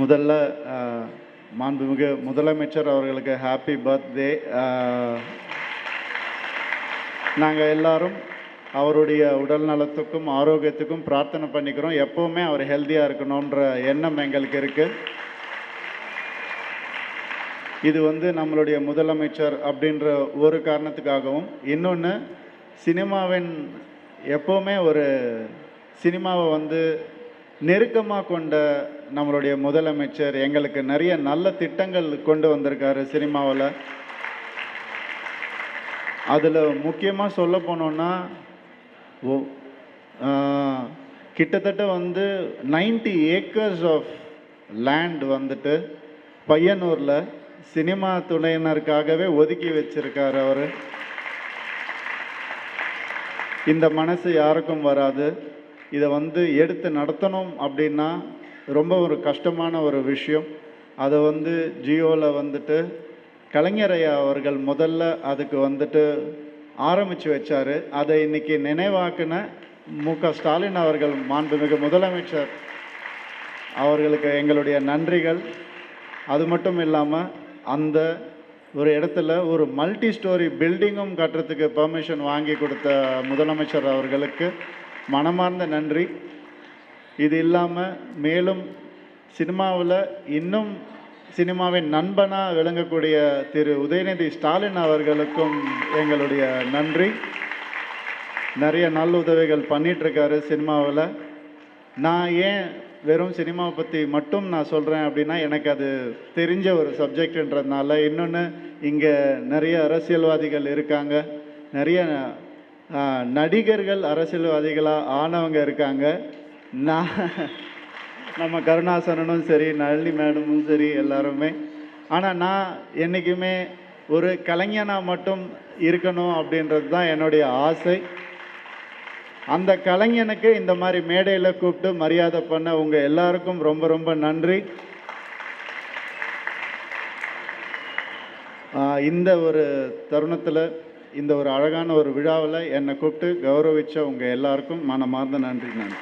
முதல்ல மாண்புமிகு முதலமைச்சர் அவர்களுக்கு ஹாப்பி பர்த்டே நாங்கள் எல்லாரும் அவருடைய உடல் நலத்துக்கும் ஆரோக்கியத்துக்கும் பிரார்த்தனை பண்ணிக்கிறோம். எப்போவுமே அவர் ஹெல்த்தியாக இருக்கணுன்ற எண்ணம் எங்களுக்கு இருக்குது இது வந்து நம்மளுடைய முதலமைச்சர் அப்படின்ற ஒரு காரணத்துக்காகவும் இன்னொன்று சினிமாவின் எப்போவுமே ஒரு சினிமாவை வந்து நெருக்கமாக கொண்ட நம்மளுடைய முதலமைச்சர் எங்களுக்கு நிறைய நல்ல திட்டங்கள் கொண்டு வந்திருக்காரு சினிமாவில். அதில் முக்கியமாக சொல்ல போனோன்னா ஓ கிட்டத்தட்ட வந்து 90 ஏக்கர்ஸ் ஆஃப் லேண்ட் வந்துட்டு பையனூரில் சினிமா துணையினருக்காகவே ஒதுக்கி வச்சிருக்காரு அவர். இந்த மனசு யாருக்கும் வராது. இதை வந்து எடுத்து நடத்தணும் அப்படின்னா ரொம்ப ஒரு கஷ்டமான ஒரு விஷயம். அதை வந்து ஜியோவில் வந்துட்டு கலைஞரையா அவர்கள் முதல்ல அதுக்கு வந்துட்டு ஆரம்பித்து வச்சார். அதை இன்றைக்கி நினைவாக்குன மு க ஸ்டாலின் அவர்கள் மாண்புமிகு முதலமைச்சர் அவர்களுக்கு எங்களுடைய நன்றிகள். அது மட்டும் இல்லாமல் அந்த ஒரு இடத்துல ஒரு மல்டி ஸ்டோரி பில்டிங்கும் கட்டுறதுக்கு பெர்மிஷன் வாங்கி கொடுத்த முதலமைச்சர் அவர்களுக்கு மனமார்ந்த நன்றி. இது இல்லாமல் மேலும் சினிமாவில் இன்னும் சினிமாவின் நண்பனாக விளங்கக்கூடிய திரு உதயநிதி ஸ்டாலின் அவர்களுக்கும் எங்களுடைய நன்றி. நிறைய நல்ல உதவிகள் பண்ணிகிட்ருக்காரு சினிமாவில். நான் ஏன் வெறும் சினிமாவை பற்றி மட்டும் நான் சொல்கிறேன் அப்படின்னா எனக்கு அது தெரிஞ்ச ஒரு சப்ஜெக்ட்ன்றதுனால. இன்னொன்று இங்கே நிறைய அரசியல்வாதிகள் இருக்காங்க. நிறைய நடிகர்கள் அரசியல்வாதிகளாக ஆனவங்க இருக்காங்க. நான் நம்ம கருணாசனனும் சரி நளினி மேடமும் சரி எல்லாருமே. ஆனால் நான் என்றைக்குமே ஒரு கலைஞனாக மட்டும் இருக்கணும் அப்படின்றது தான் என்னுடைய ஆசை. அந்த கலைஞனுக்கு இந்த மாதிரி மேடையில் கூப்பிட்டு மரியாதை பண்ண உங்கள் எல்லாருக்கும் ரொம்ப ரொம்ப நன்றி. இந்த ஒரு தருணத்தில் இந்த ஒரு அழகான ஒரு விழாவில் என்னை கூப்பிட்டு கௌரவிச்ச உங்கள் எல்லாருக்கும் மனமார்ந்த நன்றி நன்றி.